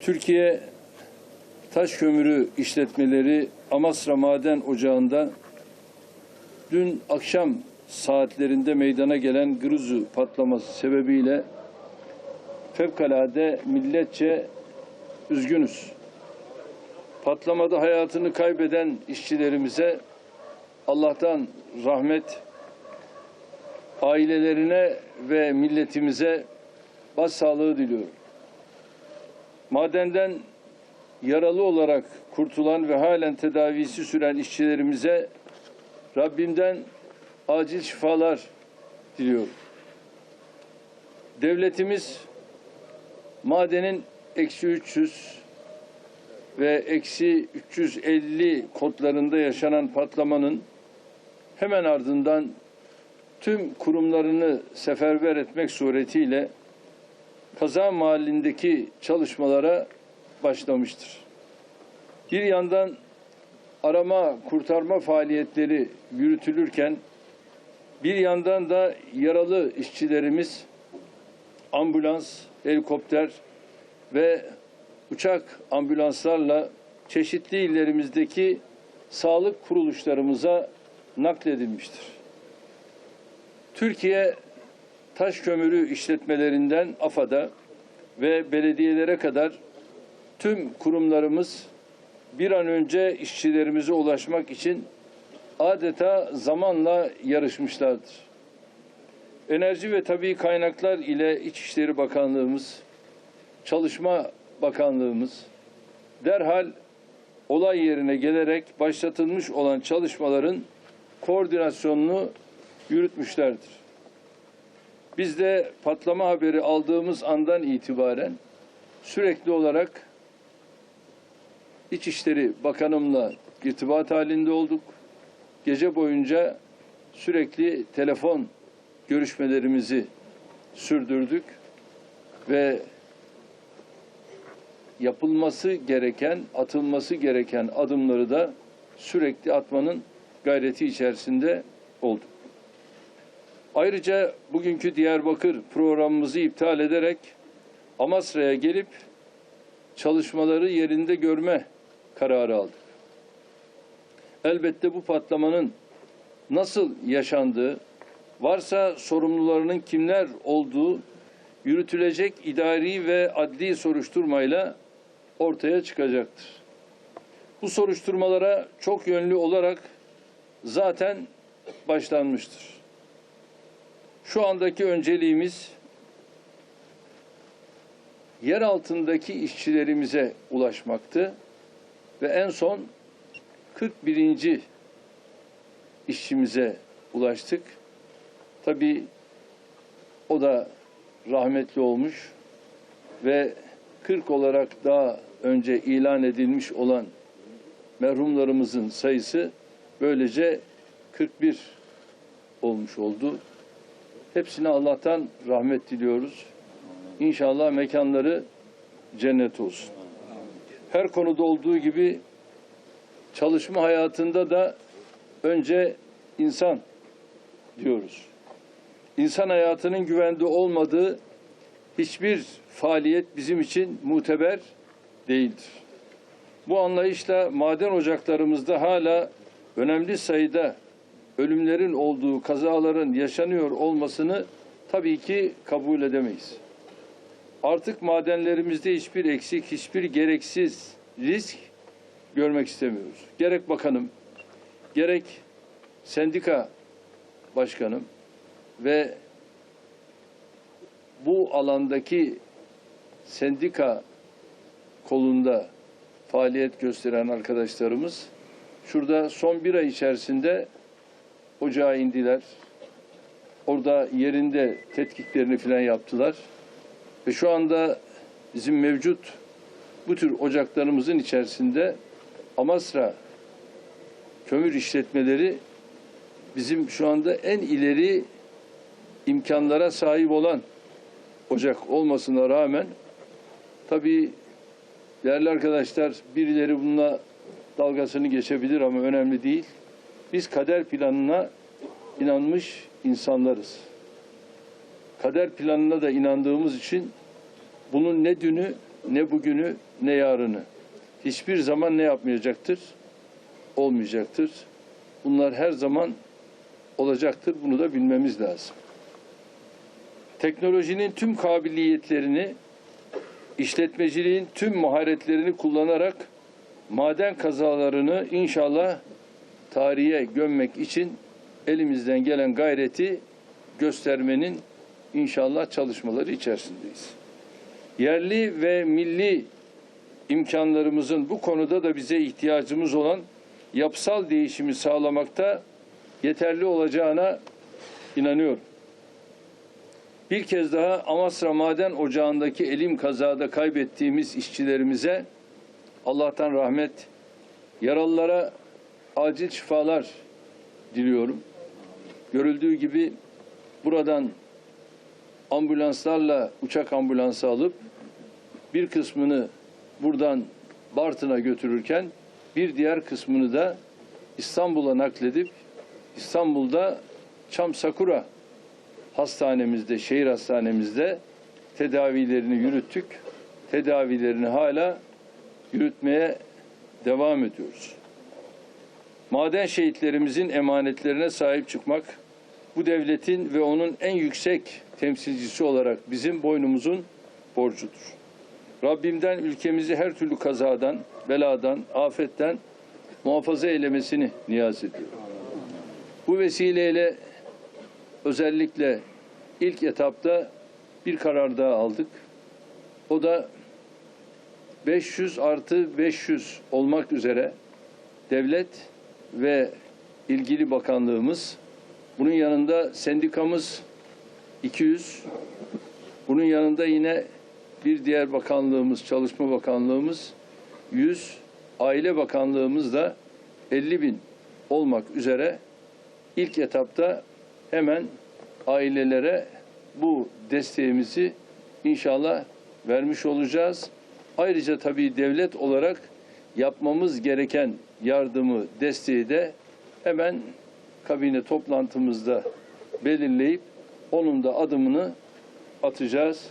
Türkiye Taş Kömürü İşletmeleri Amasra Maden Ocağı'nda dün akşam saatlerinde meydana gelen Gruzu patlaması sebebiyle fevkalade milletçe üzgünüz. Patlamada hayatını kaybeden işçilerimize Allah'tan rahmet, ailelerine ve milletimize başsağlığı diliyorum. Madenden yaralı olarak kurtulan ve halen tedavisi süren işçilerimize Rabbimden acil şifalar diliyorum. Devletimiz madenin eksi 300 ve eksi 350 kodlarında yaşanan patlamanın hemen ardından tüm kurumlarını seferber etmek suretiyle kaza mahallindeki çalışmalara başlamıştır. Bir yandan arama kurtarma faaliyetleri yürütülürken bir yandan da yaralı işçilerimiz ambulans, helikopter ve uçak ambulanslarla çeşitli illerimizdeki sağlık kuruluşlarımıza nakledilmiştir. Türkiye taş kömürü işletmelerinden AFAD'a ve belediyelere kadar tüm kurumlarımız bir an önce işçilerimize ulaşmak için adeta zamanla yarışmışlardır. Enerji ve Tabii Kaynaklar ile İçişleri Bakanlığımız, Çalışma Bakanlığımız derhal olay yerine gelerek başlatılmış olan çalışmaların koordinasyonunu yürütmüşlerdir. Biz de patlama haberi aldığımız andan itibaren sürekli olarak İçişleri Bakanımla irtibat halinde olduk. Gece boyunca sürekli telefon görüşmelerimizi sürdürdük ve yapılması gereken, atılması gereken adımları da sürekli atmanın gayreti içerisinde olduk. Ayrıca bugünkü Diyarbakır programımızı iptal ederek Amasra'ya gelip çalışmaları yerinde görme kararı aldık. Elbette bu patlamanın nasıl yaşandığı, varsa sorumlularının kimler olduğu yürütülecek idari ve adli soruşturmayla ortaya çıkacaktır. Bu soruşturmalara çok yönlü olarak zaten başlanmıştır. Şu andaki önceliğimiz yer altındaki işçilerimize ulaşmaktı ve en son 41. işçimize ulaştık. Tabii o da rahmetli olmuş ve 40 olarak daha önce ilan edilmiş olan merhumlarımızın sayısı böylece 41 olmuş oldu. Hepsine Allah'tan rahmet diliyoruz. İnşallah mekanları cennet olsun. Her konuda olduğu gibi çalışma hayatında da önce insan diyoruz. İnsan hayatının güvende olmadığı hiçbir faaliyet bizim için muteber değildir. Bu anlayışla maden ocaklarımızda hala önemli sayıda ölümlerin olduğu, kazaların yaşanıyor olmasını tabii ki kabul edemeyiz. Artık madenlerimizde hiçbir eksik, hiçbir gereksiz risk görmek istemiyoruz. Gerek bakanım, gerek sendika başkanım ve bu alandaki sendika kolunda faaliyet gösteren arkadaşlarımız şurada son bir ay içerisinde ocağa indiler. Orada yerinde tetkiklerini falan yaptılar. Ve şu anda bizim mevcut bu tür ocaklarımızın içerisinde Amasra kömür işletmeleri bizim şu anda en ileri imkanlara sahip olan ocak olmasına rağmen tabii değerli arkadaşlar birileri bununla dalgasını geçebilir ama önemli değil. Biz kader planına inanmış insanlarız. Kader planına da inandığımız için bunun ne dünü ne bugünü ne yarını. Hiçbir zaman ne yapmayacaktır? Olmayacaktır. Bunlar her zaman olacaktır. Bunu da bilmemiz lazım. Teknolojinin tüm kabiliyetlerini, işletmeciliğin tüm maharetlerini kullanarak maden kazalarını inşallah tarihe gömmek için elimizden gelen gayreti göstermenin inşallah çalışmaları içerisindeyiz. Yerli ve milli imkanlarımızın bu konuda da bize ihtiyacımız olan yapısal değişimi sağlamakta yeterli olacağına inanıyorum. Bir kez daha Amasra Maden Ocağı'ndaki elim kazada kaybettiğimiz işçilerimize Allah'tan rahmet, yaralılara acil şifalar diliyorum. Görüldüğü gibi buradan ambulanslarla uçak ambulansı alıp bir kısmını buradan Bartın'a götürürken bir diğer kısmını da İstanbul'a nakledip İstanbul'da Çam Sakura hastanemizde, şehir hastanemizde tedavilerini yürüttük. Tedavilerini hala yürütmeye devam ediyoruz. Maden şehitlerimizin emanetlerine sahip çıkmak bu devletin ve onun en yüksek temsilcisi olarak bizim boynumuzun borcudur. Rabbimden ülkemizi her türlü kazadan, beladan, afetten muhafaza eylemesini niyaz ediyorum. Bu vesileyle özellikle ilk etapta bir karar daha aldık. O da 500 artı 500 olmak üzere devlet ve ilgili bakanlığımız, bunun yanında sendikamız 200, bunun yanında yine bir diğer bakanlığımız, Çalışma Bakanlığımız 100, Aile Bakanlığımız da 50 bin olmak üzere ilk etapta hemen ailelere bu desteğimizi inşallah vermiş olacağız. Ayrıca tabii devlet olarak yapmamız gereken yardımı, desteği de hemen kabine toplantımızda belirleyip onun da adımını atacağız.